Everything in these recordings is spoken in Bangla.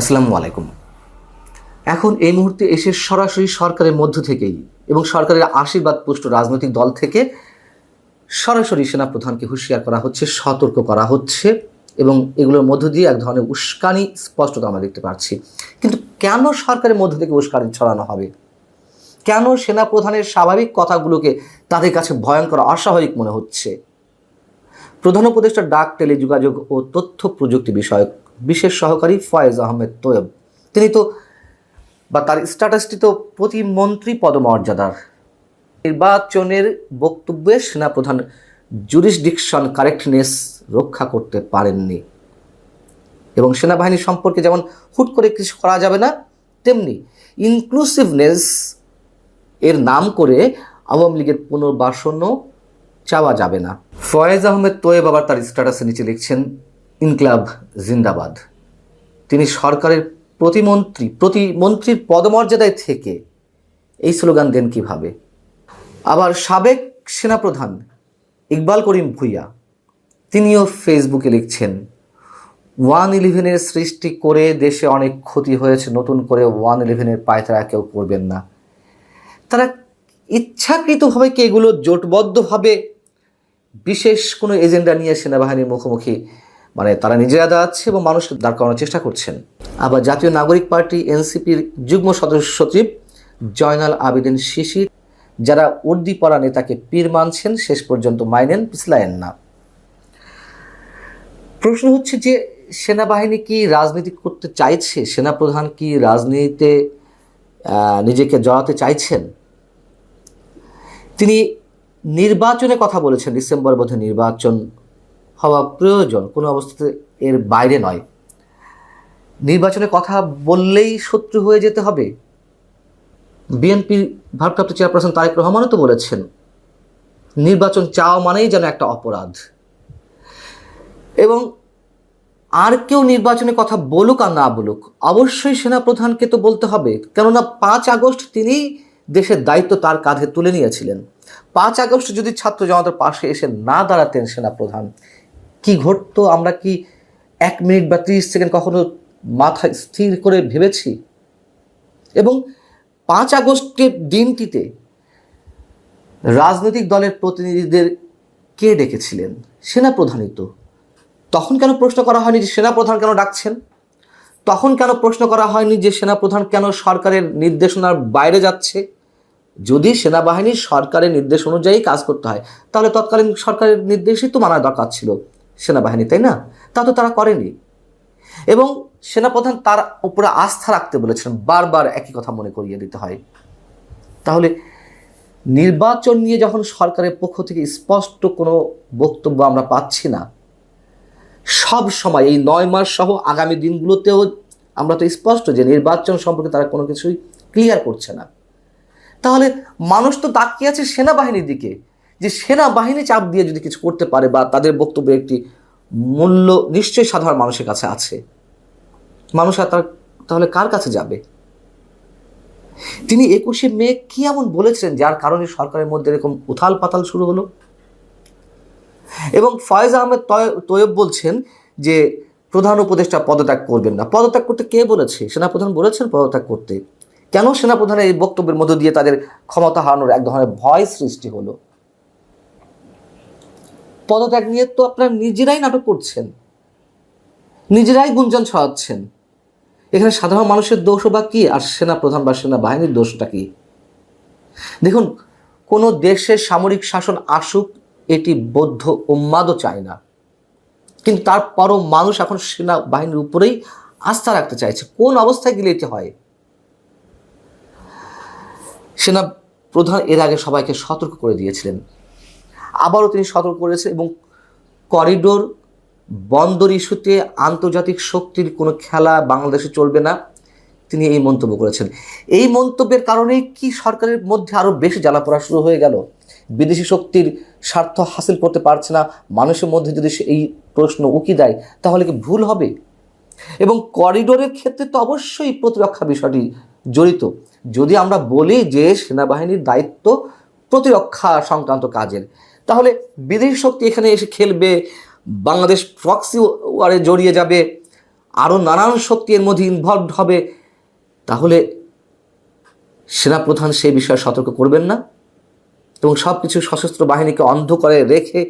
আসসালামু আলাইকুম। এখন এই মুহূর্তে এসে সরাসরি সরকারের মধ্য থেকেই এবং সরকারের আশীর্বাদ পুষ্ট রাজনৈতিক দল থেকে সরাসরি সেনাপ্রধানকে হুঁশিয়ার করা হচ্ছে, সতর্ক করা হচ্ছে এবং এগুলোর মধ্য দিয়ে এক ধরনের উস্কানি স্পষ্টতা আমরা দেখতে পাচ্ছি। কিন্তু কেন সরকারের মধ্য থেকে উস্কানি ছড়ানো হবে? কেন সেনাপ্রধানের স্বাভাবিক কথাগুলোকে তাদের কাছে ভয়ঙ্কর, অস্বাভাবিক মনে হচ্ছে? প্রধান উপদেষ্টা ডাক টেলিযোগাযোগ ও তথ্য প্রযুক্তি বিষয়ক বিশেষ সহকারী ফয়েজ আহমেদ তোয়েব। তিনি তো, বা তার স্ট্যাটাসটি তো প্রতিমন্ত্রী পদমর্যাদার। নির্বাচনের বক্তব্যে সেনাপ্রধান জুরিসডিকশন কারেক্টনেস রক্ষা করতে পারেননি। এবং সেনাবাহিনী সম্পর্কে যেমন হুট করে কিছু করা যাবে না, তেমনি ইনক্লুসিভনেস এর নাম করে আওয়ামী লীগের পুনর্বাসনও চাওয়া যাবে না। ফয়েজ আহমেদ তোয়েব আবার তার স্ট্যাটাসে নিচে লিখছেন ইনকলাব জিন্দাবাদ। তিনি সরকারের প্রতিমন্ত্রী, প্রতিমন্ত্রীর পদমর্যাদায় থেকে এই স্লোগান দেন কীভাবে? আবার সাবেক সেনাপ্রধান ইকবাল করিম ভুইয়া, তিনিও ফেসবুকে লিখছেন, ওয়ান ইলেভেনের সৃষ্টি করে দেশে অনেক ক্ষতি হয়েছে, নতুন করে ওয়ান ইলেভেনের পায়তারা কেউ করবেন না। তারা ইচ্ছাকৃতভাবে কি এগুলো জোটবদ্ধভাবে বিশেষ কোনো এজেন্ডা নিয়ে সেনাবাহিনীর মুখোমুখি মানে তারা নিজেরা দাঁড়াচ্ছে এবং মানুষ দাঁড় করানোর চেষ্টা করছেন। আবার জাতীয় নাগরিক পার্টি এনসিপির যুগ্ম সদস্য সচিব জয়নাল আবেদিন শিশির, যারা উর্দি পড়া নেতাকে পীর মানছেন, শেষ পর্যন্ত মাইনেন, পিছলায়েন না। প্রশ্ন হচ্ছে যে, সেনাবাহিনী কি রাজনীতি করতে চাইছে? সেনাপ্রধান কি রাজনীতিতে নিজেকে জড়াতে চাইছেন? তিনি নির্বাচনে কথা বলেছেন, ডিসেম্বর বোধে নির্বাচন হওয়া প্রয়োজন কোনো অবস্থাতে এর বাইরে নয়। নির্বাচনে কথা বললেই শত্রু হয়ে যেতে হবে। বিএনপির ভারপ্রাপ্ত চেয়ারপারসন তারেক রহমানও তো বলেছেন, নির্বাচন চাওয়া মানেই যেন একটা অপরাধ। এবং আর কেউ নির্বাচনের কথা বলুক আর না বলুক, অবশ্যই সেনাপ্রধানকে তো বলতে হবে। কেননা পাঁচ আগস্ট তিনি দেশের দায়িত্ব তার কাঁধে তুলে নিয়েছিলেন। পাঁচ আগস্ট যদি ছাত্র জনতার পাশে এসে না দাঁড়াতেন সেনাপ্রধান কি ঘটতো, আমরা কি এক মিনিট বা ত্রিশ সেকেন্ড কখনো মাথায় স্থির করে ভেবেছি? এবং পাঁচ আগস্টের দিনটিতে রাজনৈতিক দলের প্রতিনিধিদের কে ডেকেছিলেন? সেনাপ্রধানই তো। তখন কেন প্রশ্ন করা হয়নি যে সেনাপ্রধান কেন ডাকছেন? তখন কেন প্রশ্ন করা হয়নি যে সেনাপ্রধান কেন সরকারের নির্দেশনার বাইরে যাচ্ছে? যদি সেনাবাহিনী সরকারের নির্দেশ অনুযায়ী কাজ করতে হয়, তাহলে তৎকালীন সরকারের নির্দেশই তো মানা দরকার ছিল। সেনাবাহিনী, তাই না? তা তো তারা করেনি। এবং সেনাপ্রধান তার উপরে আস্থা রাখতে বলেছেন বারবার একই কথা মনে করিয়ে দিতে হয়। তাহলে নির্বাচন নিয়ে যখন সরকারের পক্ষ থেকে স্পষ্ট কোনো বক্তব্য আমরা পাচ্ছি না, সব সময় এই নয় মাস সহ আগামী দিনগুলোতেও আমরা তো স্পষ্ট যে নির্বাচন সম্পর্কে তারা কোনো কিছুই ক্লিয়ার করছে না। তাহলে মানুষ তো তাকিয়ে আছে সেনাবাহিনীর দিকে। যে সেনাবাহিনী চাপ দিয়ে যদি কিছু করতে পারে বা তাদের বক্তব্যের একটি মূল্য নিশ্চয়ই সাধারণ মানুষের কাছে আছে, মানুষ আর তার তাহলে কার কাছে যাবে? তিনি একুশে মে কি এমন বলেছিলেন যার কারণে সরকারের মধ্যে এরকম উথাল পাতাল শুরু হলো? এবং ফয়েজ আহমেদ তয়- তৈয়ব বলছেন যে প্রধান উপদেষ্টা পদত্যাগ করবেন না। পদত্যাগ করতে কে বলেছে? সেনাপ্রধান বলেছেন পদত্যাগ করতে। কেন সেনাপ্রধানের এই বক্তব্যের মধ্য দিয়ে তাদের ক্ষমতা হারানোর এক ধরনের ভয় সৃষ্টি হলো? পদত্যাগ নিয়ে তো আপনারা নিজেরাই নাটক করছেন। নিজেরাই গুঞ্জন ছড়াচ্ছেন। এখানে সাধারণ মানুষের দোষ বা কি? আর সেনা প্রধান বা সেনা বাহিনীর দোষটা কি? দেখুন, কোনো দেশের সামরিক শাসন আসুক, এটি বৌদ্ধ উন্মাদও চায় না। কিন্তু তারপরও মানুষ এখন সেনাবাহিনীর উপরেই আস্থা রাখতে চাইছে। কোন অবস্থায় গেলে এটি হয়? সেনা প্রধান এর আগে সবাইকে সতর্ক করে দিয়েছিলেন। আবারও তিনি সতর্ক করেছে এবং করিডোর বন্দর ইস্যুতে আন্তর্জাতিক শক্তির কোনো খেলা বাংলাদেশে চলবে না। তিনি এই মন্তব্য করেছেন। এই মন্তব্যের কারণে কি সরকারের মধ্যে আরও বেশি জ্বালাপোড়া শুরু হয়ে গেল? বিদেশি শক্তির স্বার্থ হাসিল করতে পারছে না। মানুষের মধ্যে যদি এই প্রশ্ন উকি দেয়, তাহলে কি ভুল হবে? এবং করিডোরের ক্ষেত্রে তো অবশ্যই প্রতিরক্ষা বিষয়টি জড়িত। যদি আমরা বলি যে সেনাবাহিনীর দায়িত্ব প্রতিরক্ষা সংক্রান্ত কাজের তাহলে বিদেশি শক্তি এখানে এসে খেলবে, বাংলাদেশ প্রক্সি ওয়ারে জড়িয়ে যাবে আরও নানান শক্তি এর মধ্যে ইনভলভড হবে, তাহলে সেনাপ্রধান সেই বিষয়ে সতর্ক করবেন না। এবং সব কিছু সশস্ত্র বাহিনীকে অন্ধ করে রেখে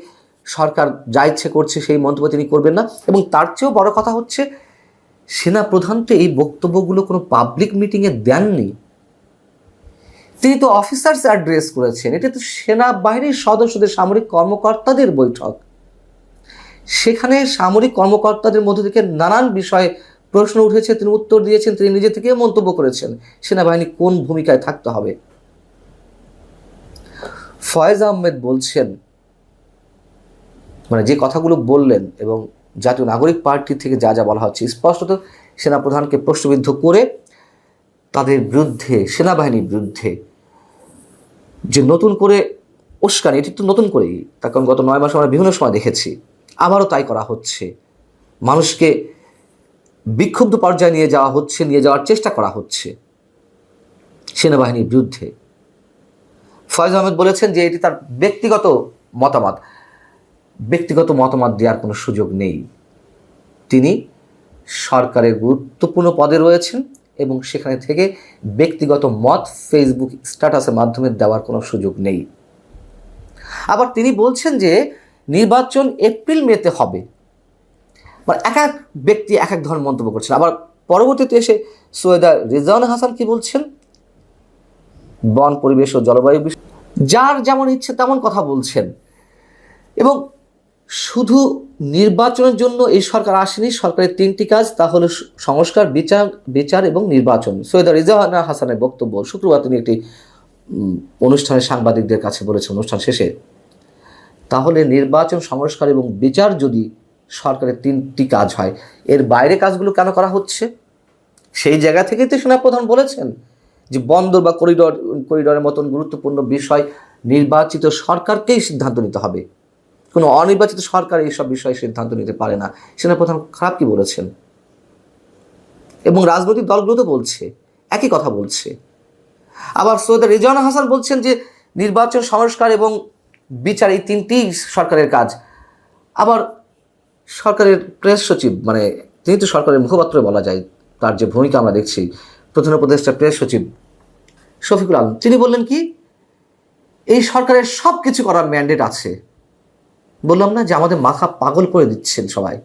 সরকার যা ইচ্ছে করছে সেই মন্তব্য তিনি করবেন না। এবং তার চেয়েও বড় কথা হচ্ছে, সেনাপ্রধান তো এই বক্তব্যগুলো কোনো পাবলিক মিটিংয়ে দেননি। তিনি তো অফিসার্স অ্যাড্রেস করেছেন। এটা তো সেনাবাহিনীর সদস্যদের সামরিক কর্মকর্তাদের বৈঠক। সেখানে সামরিক কর্মকর্তাদের মধ্যে থেকে নানান বিষয়ে প্রশ্ন উঠেছে, তিনি উত্তর দিয়েছেন, তিনি নিজে থেকে মন্তব্য করেছেন, সেনাবাহিনী কোন ভূমিকায় থাকতে হবে? ফয়েজ আহমেদ বলছেন মানে যে কথাগুলো বললেন এবং জাতীয় নাগরিক পার্টি থেকে যা যা বলা হচ্ছে, স্পষ্টত সেনাপ্রধানকে প্রশ্নবিদ্ধ করে তাদের বিরুদ্ধে, সেনাবাহিনীর বিরুদ্ধে যে নতুন করে উস্কানি, এটি তো নতুন করেই। তার কারণ গত নয় মাস আমরা বিভিন্ন সময় দেখেছি। আবারও তাই করা হচ্ছে। মানুষকে বিক্ষুব্ধ পর্যায়ে নিয়ে যাওয়া হচ্ছে, নিয়ে যাওয়ার চেষ্টা করা হচ্ছে সেনাবাহিনীর বিরুদ্ধে। ফয়েজ আহমেদ বলেছেন যে এটি তার ব্যক্তিগত মতামত। ব্যক্তিগত মতামত দেওয়ার কোনো সুযোগ নেই। তিনি সরকারের গুরুত্বপূর্ণ পদে রয়েছেন। এবং সেখানে থেকে ব্যক্তিগত মত ফেসবুক স্ট্যাটাসের মাধ্যমে দেওয়ার কোনো সুযোগ নেই। আবার তিনি বলছেন যে, নির্বাচন এপ্রিল মেতে হবে। মানে এক এক ব্যক্তি এক এক ধরনের মন্তব্য করছেন। আবার পরবর্তীতে এসে সৈয়দা রিজওয়ান হাসান কি বলছেন? বন, পরিবেশ ও জলবায়ু যার যেমন ইচ্ছে তেমন কথা বলছেন। এবং শুধু নির্বাচনের জন্য এই সরকার আসেনি, সরকারের তিনটি কাজ, তা হলো সংস্কার, বিচার বিচার এবং নির্বাচন। সৈয়দা রিজওয়ানা হাসানের বক্তব্য, শুক্রবার তিনি একটি অনুষ্ঠানে সাংবাদিকদের কাছে বলেছেন, অনুষ্ঠান শেষে, তাহলে নির্বাচন, সংস্কার এবং বিচার যদি সরকারের তিনটি কাজ হয়, এর বাইরে কাজগুলো কেন করা হচ্ছে? সেই জায়গা থেকেই তো সেনাপ্রধান বলেছেন যে বন্দর বা করিডর, করিডরের মতন গুরুত্বপূর্ণ বিষয় নির্বাচিত সরকারকেই সিদ্ধান্ত নিতে হবে। কোনো অনির্বাচিত সরকার এইসব বিষয়ে সিদ্ধান্ত নিতে পারে না। সেনাপ্রধান খারাপ কি বলেছেন? এবং রাজনৈতিক দলগুলো তো বলছে, একই কথা বলছে। আবার সৈয়দ রিজওয়ানা হাসান বলছেন যে, নির্বাচন সংস্কার এবং বিচার এই তিনটি সরকারের কাজ। আবার সরকারের প্রেস সচিব মানে তিনি তো সরকারের মুখপাত্র বলা যায়, তার যে ভূমিকা আমরা দেখছি, প্রধান উপদেষ্টা প্রেস সচিব শফিকুল আলম, তিনি বললেন কি, এই সরকারের সব কিছু করার ম্যান্ডেট আছে। বললাম না যে আমাদের মাথা পাগল করে দিচ্ছেন সবাই।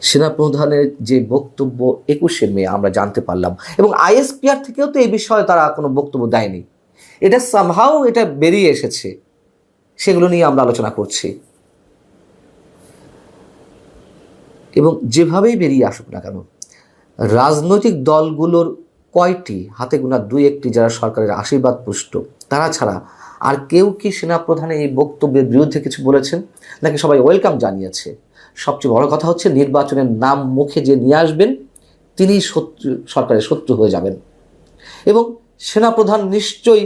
সেনাপ্রধানের যে বক্তব্য একুশে মে আমরা জানতে পারলাম এবং আইএসপিআর থেকেও তো এই বিষয়ে তারা কোনো বক্তব্য দেয়নি। এটা সামহাও এটা বেরিয়ে এসেছে। সেগুলো নিয়ে আমরা আলোচনা করছি। এবং যেভাবেই বেরিয়ে আসুক না কেন, রাজনৈতিক দলগুলোর কয়টি হাতে গোনা দুই একটি যারা সরকারের আশীর্বাদ পুষ্ট, তারা ছাড়া আর কেউ কি সেনাপ্রধানের এই বক্তব্যের বিরুদ্ধে কিছু বলেছেন? নাকি সবাই ওয়েলকাম জানিয়েছে? সবচেয়ে বড় কথা হচ্ছে, নির্বাচনের নাম মুখে যে নিয়ে আসবেন তিনিই শত্রু, সরকারের শত্রু হয়ে যাবেন। এবং সেনাপ্রধান নিশ্চয়ই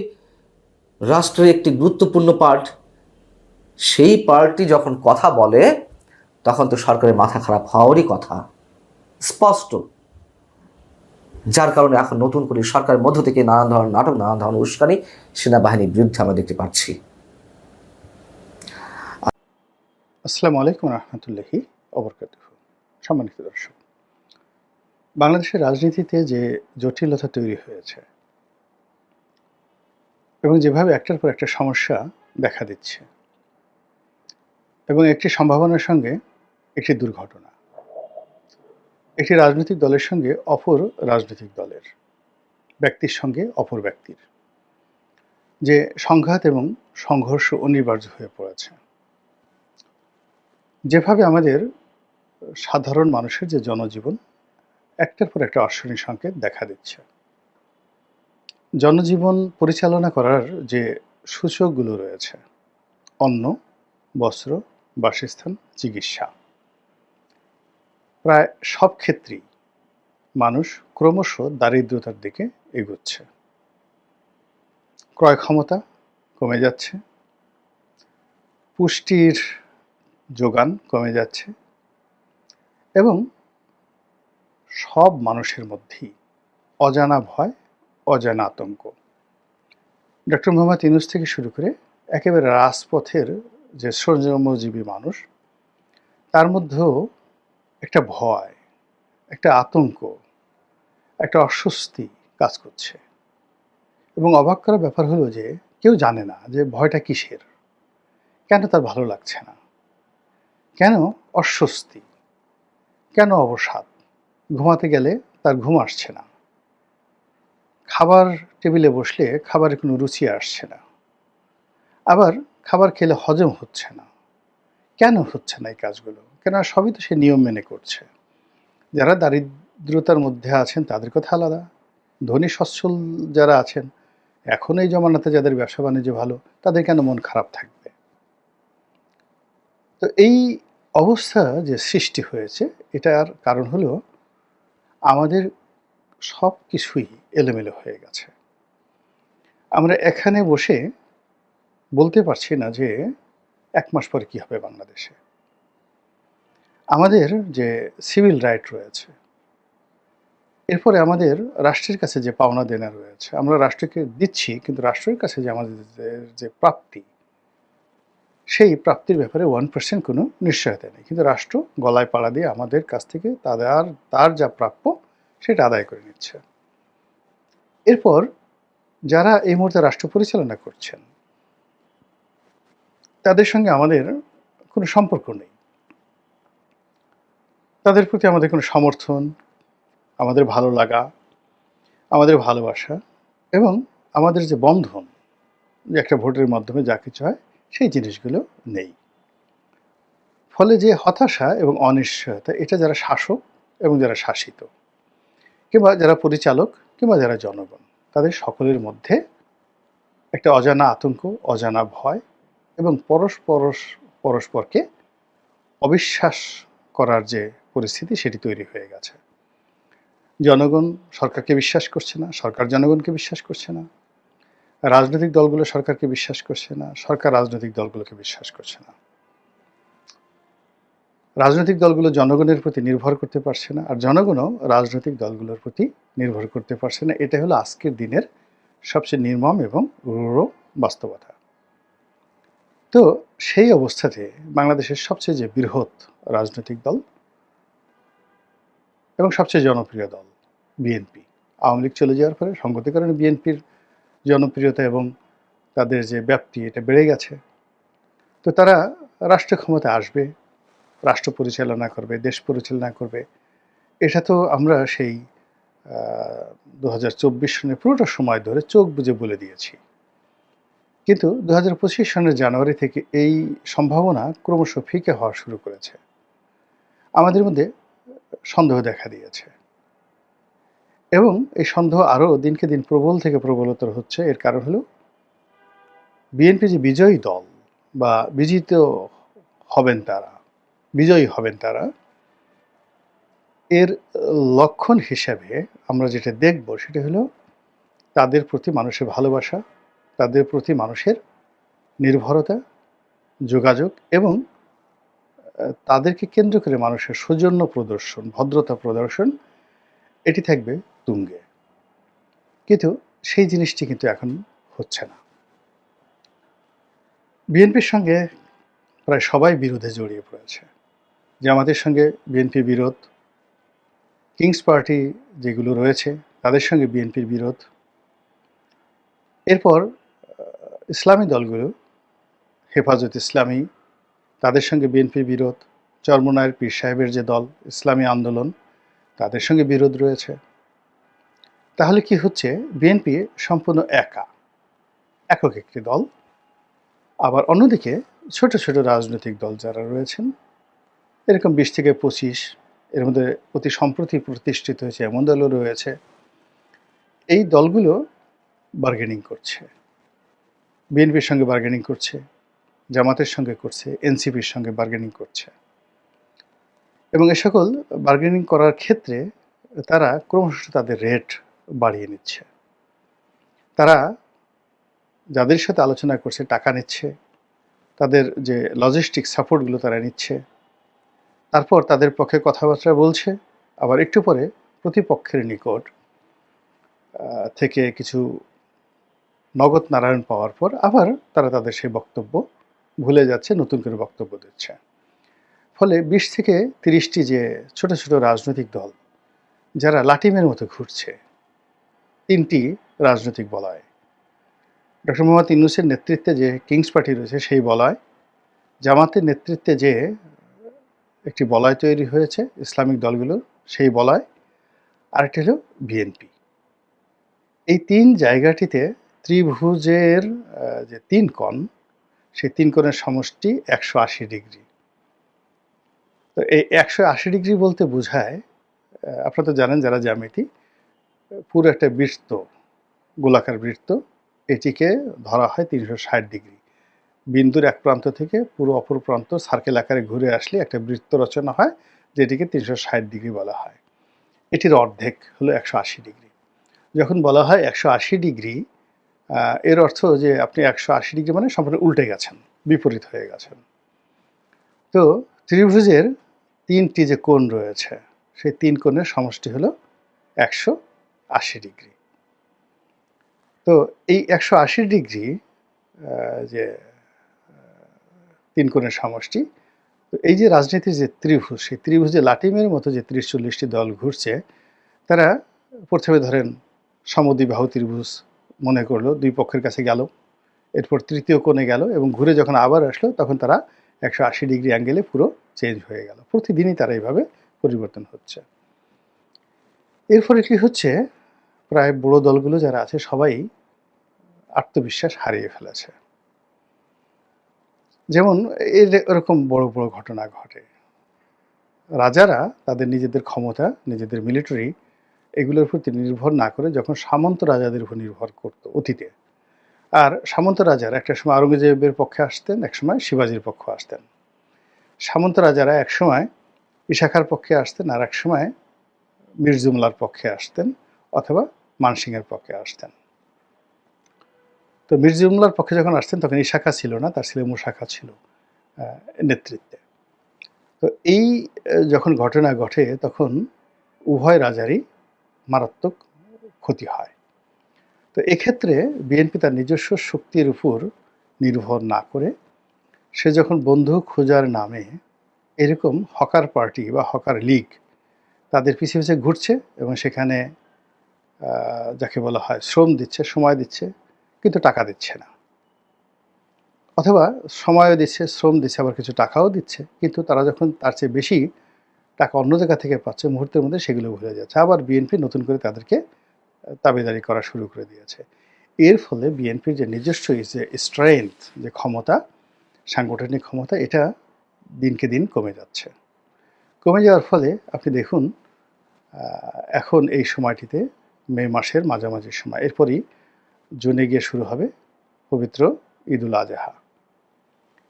রাষ্ট্রের একটি গুরুত্বপূর্ণ পার্ট। সেই পার্টি যখন কথা বলে, তখন তো সরকারের মাথা খারাপ হওয়ারই কথা। স্পষ্ট। যার কারণে এখন নতুন করে সরকারের মধ্য থেকে নানান ধরনের নাটক, নানান ধরনের উস্কানি সেনাবাহিনীর বিরুদ্ধে আমরা দেখতে পাচ্ছি। আসসালামু আলাইকুম রহমতুল্লাহি সম্মানিত দর্শক, বাংলাদেশের রাজনীতিতে যে জটিলতা তৈরি হয়েছে এবং যেভাবে একটার পর একটা সমস্যা দেখা দিচ্ছে এবং একটি সম্ভাবনার সঙ্গে একটি দুর্ঘটনা একটি রাজনৈতিক দলের সঙ্গে অপর রাজনৈতিক দলের ব্যক্তির সঙ্গে অপর ব্যক্তির। যে সংঘাত এবং সংঘর্ষ অনিবার্য হয়ে পড়েছে। যেভাবে আমাদের সাধারণ মানুষের যে জনজীবন, একটার পর একটা অশ্বনী সংকেত দেখা দিচ্ছে। জনজীবন পরিচালনা করার যে সূচকগুলো রয়েছে, অন্ন, বস্ত্র, বাসস্থান, চিকিৎসা। প্রায় সব ক্ষেত্রেই মানুষ ক্রমশ দারিদ্রতার দিকে এগোচ্ছে। ক্রয় ক্ষমতা কমে যাচ্ছে। পুষ্টির যোগান কমে যাচ্ছে এবং সব মানুষের মধ্যেই অজানা ভয়, অজানা আতঙ্ক। ডক্টর মোহাম্মদ ইনুস থেকে শুরু করে একেবারে রাজপথের যে শ্রমজীবী মানুষ, তার মধ্যেও একটা ভয়, একটা আতঙ্ক, একটা অস্বস্তি কাজ করছে। এবং অবাক করার ব্যাপার হলো যে, কেউ জানে না যে ভয়টা কিসের? কেন তার ভালো লাগছে না? কেন অস্বস্তি? কেন অবসাদ? ঘুমাতে গেলে তার ঘুম আসছে না। খাবার টেবিলে বসলে খাবারে কোনো রুচি আসছে না। আবার খাবার খেলে হজম হচ্ছে না। কেন হচ্ছে না এই কাজগুলো? কেন সবই তো সে নিয়ম মেনে করছে। যারা দারিদ্রতার মধ্যে আছেন, তাদের কথা আলাদা। ধনী, সচ্ছল যারা আছেন, এখন এই জমানাতে যাদের ব্যবসা বাণিজ্য ভালো, তাদের কেন মন খারাপ থাকবে? তো এই অবস্থা যে সৃষ্টি হয়েছে, এটার কারণ হলো আমাদের সব কিছুই এলোমেলো হয়ে গেছে। আমরা এখানে বসে বলতে পারছি না যে এক মাস পরে কী হবে বাংলাদেশে। আমাদের যে সিভিল রাইট রয়েছে, এরপরে আমাদের রাষ্ট্রের কাছে যে পাওনা দেনা রয়েছে, আমরা রাষ্ট্রকে দিচ্ছি, কিন্তু রাষ্ট্রের কাছে যে আমাদের যে- প্রাপ্তি, সেই প্রাপ্তির ব্যাপারে ওয়ান পার্সেন্ট কোনো নিশ্চয়তা নেই। কিন্তু রাষ্ট্র গলায় পাড়া দিয়ে আমাদের কাছ থেকে তাদের, তার যা প্রাপ্য, সেটা আদায় করে নিচ্ছে। এরপর যারা এই মুহূর্তে রাষ্ট্র পরিচালনা করছেন, তাদের সঙ্গে আমাদের কোনো সম্পর্ক নেই। তাদের প্রতি আমাদের কোনো সমর্থন, আমাদের ভালো লাগা, আমাদের ভালোবাসা এবং আমাদের যে বন্ধন, যে একটা ভোটের মাধ্যমে যা কিছু হয়, সেই জিনিসগুলো নেই। ফলে যে হতাশা এবং অনিশ্চয়তা, এটা যারা শাসক এবং যারা শাসিত, কিংবা যারা পরিচালক কিংবা যারা জনগণ, তাদের সকলের মধ্যে একটা অজানা আতঙ্ক, অজানা ভয় এবং পরস্পর পরস্পরকে অবিশ্বাস করার যে পরিস্থিতি সেটি তৈরি হয়ে গেছে। জনগণ সরকারকে বিশ্বাস করছে না, সরকার জনগণকে বিশ্বাস করছে না, রাজনৈতিক দলগুলো সরকারকে বিশ্বাস করছে না, সরকার রাজনৈতিক দলগুলোকে বিশ্বাস করছে না। রাজনৈতিক দলগুলো জনগণের প্রতি নির্ভর করতে পারছে না, আর জনগণও রাজনৈতিক দলগুলোর প্রতি নির্ভর করতে পারছে না। এটা হলো আজকের দিনের সবচেয়ে নির্মম এবং রূঢ় বাস্তবতা। তো সেই অবস্থাতে বাংলাদেশের সবচেয়ে যে বৃহৎ রাজনৈতিক দল এবং সবচেয়ে জনপ্রিয় দল বিএনপি আওয়ামী লীগ চলে যাওয়ার ফলে সংগতি কারণে বিএনপির জনপ্রিয়তা এবং তাদের যে ব্যাপ্তি, এটা বেড়ে গেছে। তো তারা রাষ্ট্র ক্ষমতা আসবে, রাষ্ট্র পরিচালনা করবে, দেশ পরিচালনা করবে। এটা তো আমরা সেই দু হাজার সনের পুরোটা সময় ধরে চোখ বুজে বলে দিয়েছি। কিন্তু দু হাজার পঁচিশ সনের জানুয়ারি থেকে এই সম্ভাবনা ক্রমশ ফিকে হওয়া শুরু করেছে। আমাদের মধ্যে সন্দেহ দেখা দিয়েছে। এবং এই সন্দেহ আরও দিনকে দিন প্রবল থেকে প্রবলতর হচ্ছে। এর কারণ হলো বিএনপি যে বিজয়ী দল বা বিজিত হবেন তারা, বিজয়ী হবেন তারা, এর লক্ষণ হিসাবে আমরা যেটা দেখব সেটা হলো তাদের প্রতি মানুষের ভালোবাসা, তাদের প্রতি মানুষের নির্ভরতা, যোগাযোগ এবং তাদেরকে কেন্দ্র করে মানুষের সৌজন্য প্রদর্শন, ভদ্রতা প্রদর্শন, এটি থাকবে তুঙ্গে। কিন্তু সেই জিনিসটি কিন্তু এখন হচ্ছে না। বিএনপির সঙ্গে প্রায় সবাই বিরোধে জড়িয়ে পড়েছে। জামাতের সঙ্গে বিএনপি বিরোধ কিংস পার্টি যেগুলো রয়েছে, তাদের সঙ্গে বিএনপির বিরোধ। এরপর ইসলামী দলগুলো, হেফাজত ইসলামী তাদের সঙ্গে বিএনপির বিরোধ, চরমনায়ের পীর সাহেবের যে দল, ইসলামী আন্দোলন, তাদের সঙ্গে বিরোধ রয়েছে। তাহলে কি হচ্ছে? বিএনপি সম্পূর্ণ একা। একক একটি দল। আবার অন্যদিকে ছোট ছোট রাজনৈতিক দল যারা রয়েছেন, এরকম বিশ থেকে পঁচিশ, এর মধ্যে অতি সম্প্রতি প্রতিষ্ঠিত হয়েছে এমন দলও রয়েছে। এই দলগুলো বার্গেনিং করছে। বিএনপির সঙ্গে বার্গেনিং করছে। জামাতের সঙ্গে করছে, এনসিপির সঙ্গে বার্গেনিং করছে। এবং এ সকল বার্গেনিং করার ক্ষেত্রে তারা ক্রমশ তাদের রেট বাড়িয়ে নিচ্ছে। তারা যাদের সাথে আলোচনা করছে, টাকা নিচ্ছে, তাদের যে লজিস্টিক সাপোর্টগুলো তারা নিচ্ছে, তারপর তাদের পক্ষে কথাবার্তা বলছে, আবার একটু পরে প্রতিপক্ষের নিকট থেকে কিছু নগদ নারায়ণ পাওয়ার পর আবার তারা তাদের সেই বক্তব্য ভুলে যাচ্ছে, নতুন করে বক্তব্য দিচ্ছে। ফলে বিশ থেকে তিরিশটি যে ছোট ছোট রাজনৈতিক দল, যারা লাটিমের মতো ঘুরছে, তিনটি রাজনৈতিক বলয়। ডক্টর মোহাম্মদ ইউনুসের নেতৃত্বে যে কিংস পার্টি রয়েছে, সেই বলয়, জামাতের নেতৃত্বে যে একটি বলয় তৈরি হয়েছে, ইসলামিক দলগুলোর, সেই বলয়, আরেকটি হলো বিএনপি। এই তিন জায়গাটিতে ত্রিভুজের যে তিন কোণ সেই তিন কোণের সমষ্টি একশো আশি ডিগ্রি। তো এই একশো আশি ডিগ্রি বলতে বোঝায় আপনারা তো জানেন যারা জ্যামিতি, পুরো একটা বৃত্ত, গোলাকার বৃত্ত, এটিকে ধরা হয় তিনশো ষাট ডিগ্রি। বিন্দুর এক প্রান্ত থেকে পুরো অপর প্রান্ত সার্কেল আকারে ঘুরে আসলে একটা বৃত্ত রচনা হয়, যেটিকে তিনশো ষাট ডিগ্রি বলা হয়। এটির অর্ধেক হলো একশো আশি ডিগ্রি। যখন বলা হয় একশো আশি ডিগ্রি এর অর্থ যে আপনি একশো আশি ডিগ্রি মানে সম্পূর্ণ উল্টে গেছেন, বিপরীত হয়ে গেছেন। তো ত্রিভুজের তিনটি যে কোণ রয়েছে, সেই তিন কোণের সমষ্টি হলো একশো আশি ডিগ্রি। তো এই একশো আশি ডিগ্রি যে তিন কোণের সমষ্টি, তো এই যে রাজনীতির যে ত্রিভুজ, সেই ত্রিভুজে লাটিমের মতো যে ত্রিশ চল্লিশটি দল ঘুরছে, তারা প্রথমে ধরেন সমদ্বিবাহু ত্রিভুজ মনে করল, দুই পক্ষের কাছে গেল। এরপর তৃতীয় কোণে গেল এবং ঘুরে যখন আবার আসলো, তখন তারা একশো আশি ডিগ্রি অ্যাঙ্গেলে পুরো চেঞ্জ হয়ে গেল। প্রতিদিনই তারা এইভাবে পরিবর্তন হচ্ছে। এর ফলে কি হচ্ছে, প্রায় বড় দলগুলো যারা আছে, সবাই আত্মবিশ্বাস হারিয়ে ফেলেছে। যেমন এর এরকম বড় বড় ঘটনা ঘটে। রাজারা তাদের নিজেদের ক্ষমতা, নিজেদের মিলিটারি এগুলোর প্রতি নির্ভর না করে যখন সামন্ত রাজাদের উপর নির্ভর করত অতীতে। আর সামন্ত রাজারা একটা সময় আওরঙ্গজেবের পক্ষে আসতেন একসময় শিবাজির পক্ষে আসতেন। সামন্ত রাজারা একসময় ইশাখার পক্ষে আসতেন আর এক সময় মির্জুমলার পক্ষে আসতেন অথবা মানসিংহের পক্ষে আসতেন। তো মির্জুমলার পক্ষে যখন আসতেন তখন ইশাখা ছিল না, তার ছেলে মুশাখা ছিল নেতৃত্বে। তো এই যখন ঘটনা ঘটে তখন উভয় রাজারই মারাত্মক ক্ষতি হয়। তো এক্ষেত্রে বিএনপি তার নিজস্ব শক্তির উপর নির্ভর না করে সে যখন বন্ধু খোঁজার নামে এরকম হকার পার্টি বা হকার লীগ তাদের পিছিয়ে পিছিয়ে ঘুরছে এবং সেখানে যাকে বলা হয় শ্রম দিচ্ছে, সময় দিচ্ছে, কিন্তু টাকা দিচ্ছে না। অথবা সময়ও দিচ্ছে, শ্রম দিচ্ছে, আবার কিছু টাকাও দিচ্ছে, কিন্তু তারা যখন তার চেয়ে বেশি টাকা অন্য জায়গা থেকে পাচ্ছে, মুহূর্তের মধ্যে সেগুলো ভুলে যাচ্ছে। আবার বিএনপি নতুন করে তাদেরকে দাবিদারি করা শুরু করে দিয়েছে। এর ফলে বিএনপির যে নিজস্ব যে স্ট্রেংথ যে ক্ষমতা, সাংগঠনিক ক্ষমতা, এটা দিনকে দিন কমে যাচ্ছে। কমে যাওয়ার ফলে আপনি দেখুন এখন এই সময়টিতে মে মাসের মাঝামাঝি সময়। এরপরই জুনে গিয়ে শুরু হবে পবিত্র ঈদুল আজহা।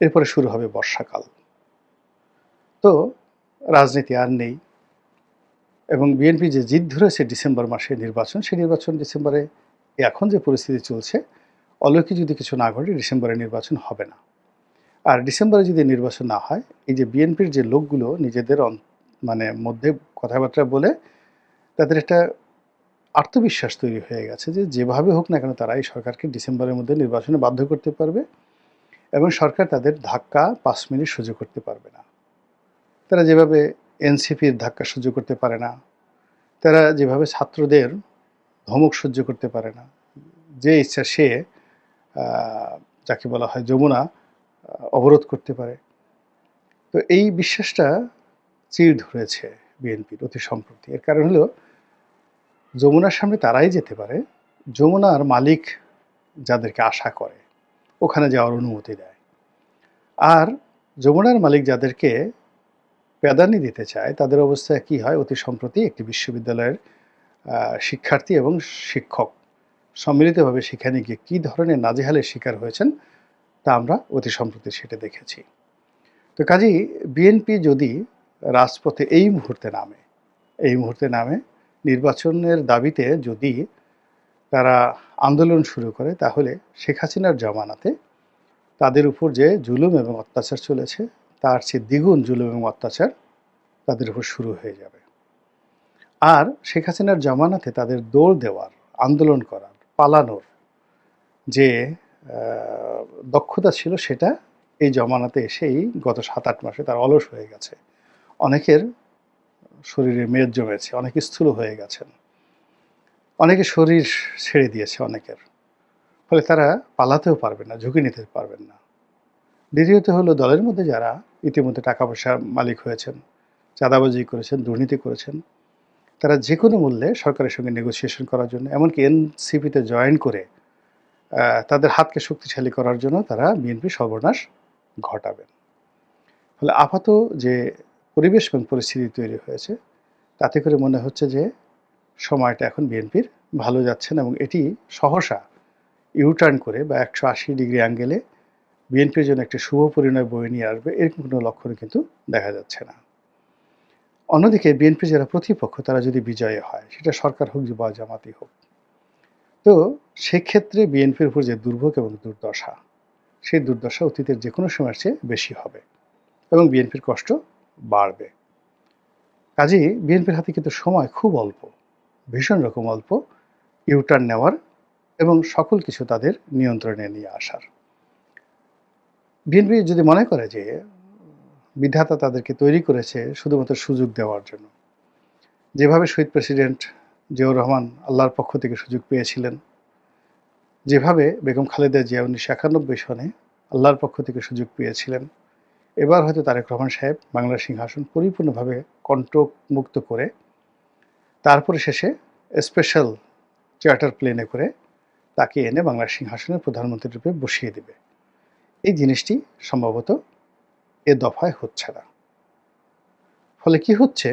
এরপরে শুরু হবে বর্ষাকাল। তো রাজনীতি আর নেই। এবং বিএনপি যে জিদ ধরেছে ডিসেম্বর মাসে নির্বাচন, সেই নির্বাচন ডিসেম্বরে এখন যে পরিস্থিতি চলছে, অলৌকিক যদি কিছু না ঘটে, ডিসেম্বরে নির্বাচন হবে না। আর ডিসেম্বরে যদি নির্বাচন না হয়, এই যে বিএনপির যে লোকগুলো, নিজেদের মানে মধ্যে কথাবার্তা বলে, তাদের একটা আত্মবিশ্বাস তৈরি হয়ে গেছে যে যেভাবে হোক না কেন তারা এই সরকারকে ডিসেম্বরের মধ্যে নির্বাচনে বাধ্য করতে পারবে এবং সরকার তাদের ধাক্কা পাঁচ মিনিট সহ্য করতে পারবে না। তারা যেভাবে এনসিপির ধাক্কা সহ্য করতে পারে না, তারা যেভাবে ছাত্রদের ধমক সহ্য করতে পারে না, যে ইচ্ছা সে যাকে বলা হয় যমুনা অবরোধ করতে পারে। তো এই বিশ্বাসটা চির ধরেছে বিএনপির অতি সম্প্রতি। এর কারণ হলো, যমুনার সামনে তারাই যেতে পারে, যমুনার মালিক যাদেরকে আশা করে, ওখানে যাওয়ার অনুমতি দেয়। আর যমুনার মালিক যাদেরকে প্যাদানি দিতে চায়, তাদের অবস্থা কি হয়? অতি সম্প্রতি একটি বিশ্ববিদ্যালয়ের শিক্ষার্থী এবং শিক্ষক সম্মিলিতভাবে সেখানে গিয়ে কী ধরনের নাজেহালের শিকার হয়েছেন তা আমরা অতি সম্প্রতি সেটা দেখেছি। তো কাজেই বিএনপি যদি রাজপথে এই মুহূর্তে নামে, এই মুহূর্তে নামে, নির্বাচনের দাবিতে যদি তারা আন্দোলন শুরু করে, তাহলে শেখ হাসিনার জামানাতে তাদের উপর যে জুলুম এবং অত্যাচার চলেছে তার চেয়ে দ্বিগুণ জুলুম এবং অত্যাচার তাদের উপর শুরু হয়ে যাবে। আর শেখ হাসিনার জামানাতে তাদের দৌড় দেওয়ার, আন্দোলন করার, পালানোর যে দক্ষতা ছিল সেটা এই জমানাতে এসেই গত সাত আট মাসে তার অলস হয়ে গেছে। অনেকের শরীরে মেদ জমেছে, অনেক স্থূল হয়ে গেছেন, অনেকে শরীর ছেড়ে দিয়েছে অনেকের। ফলে তারা পালাতেও পারবে না, ঝুঁকি নিতে পারবেন না। দ্বিতীয়ত হলো দলের মধ্যে যারা ইতিমধ্যে টাকা পয়সার মালিক হয়েছেন, চাঁদাবাজি করেছেন, দুর্নীতি করেছেন, তারা যে কোনো মূল্যে সরকারের সঙ্গে নেগোসিয়েশন করার জন্য, এমনকি এনসিপিতে জয়েন করে তাদের হাতকে শক্তিশালী করার জন্য তারা বিএনপি সর্বনাশ ঘটাবেন। ফলে আপাত যে পরিবেশ এবং পরিস্থিতি তৈরি হয়েছে, তাতে করে মনে হচ্ছে যে সময়টা এখন বিএনপির ভালো যাচ্ছে না এবং এটি সহসা ইউটার্ন করে বা একশো আশি ডিগ্রি অ্যাঙ্গেলে বিএনপির জন্য একটি শুভ পরিণয় বয়ে নিয়ে আসবে, এরকম কোনো লক্ষণ কিন্তু দেখা যাচ্ছে না। অন্যদিকে বিএনপি যারা প্রতিপক্ষ, তারা যদি বিজয়ী হয়, সেটা সরকার হোক বা জামাতি হোক। তো সেক্ষেত্রে বিএনপির উপর যে দুর্ভোগ এবং দুর্দশা, সেই দুর্দশা অতীতের যে কোনো সময়ের চেয়ে বেশি হবে এবং বিএনপির কষ্ট বাড়বে। কাজেই বিএনপির হাতে কিন্তু সময় খুব অল্প, ভীষণ রকম অল্প ইউটার্ন নেওয়ার এবং সকল কিছু তাদের নিয়ন্ত্রণে নিয়ে আসার। বিএনপি যদি মনে করে যে বিধাতা তাদেরকে তৈরি করেছে শুধুমাত্র সুযোগ দেওয়ার জন্য, যেভাবে শহীদ প্রেসিডেন্ট জিয়াউর রহমান আল্লাহর পক্ষ থেকে সুযোগ পেয়েছিলেন, যেভাবে বেগম খালেদা জিয়া উনিশশো একানব্বই সনে আল্লাহর পক্ষ থেকে সুযোগ পেয়েছিলেন, এবার হয়তো তারেক রহমান সাহেব বাংলার সিংহাসন পরিপূর্ণভাবে কণ্টক মুক্ত করে, তারপরে শেষে স্পেশাল চার্টার প্লেনে করে তাকে এনে বাংলার সিংহাসনের প্রধানমন্ত্রী রূপে বসিয়ে দেবে। এই জিনিসটি সম্ভবত এ দফায় হচ্ছে না। ফলে কি হচ্ছে?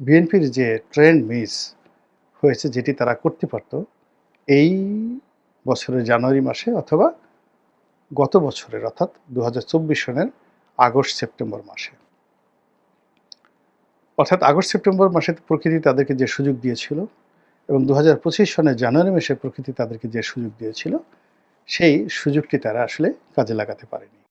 বিএনপির যে ট্রেন্ড মিস হয়েছে যেটি তারা করতে পারত এই বছরের জানুয়ারি মাসে অথবা গত বছরের অর্থাৎ দু হাজার চব্বিশ সনের আগস্ট সেপ্টেম্বর মাসে। অর্থাৎ আগস্ট সেপ্টেম্বর মাসে প্রকৃতি তাদেরকে যে সুযোগ দিয়েছিল এবং দু হাজার পঁচিশ সনের জানুয়ারি মাসে প্রকৃতি তাদেরকে যে সুযোগ দিয়েছিল সেই সুযোগটি তারা আসলে কাজে লাগাতে পারেনি।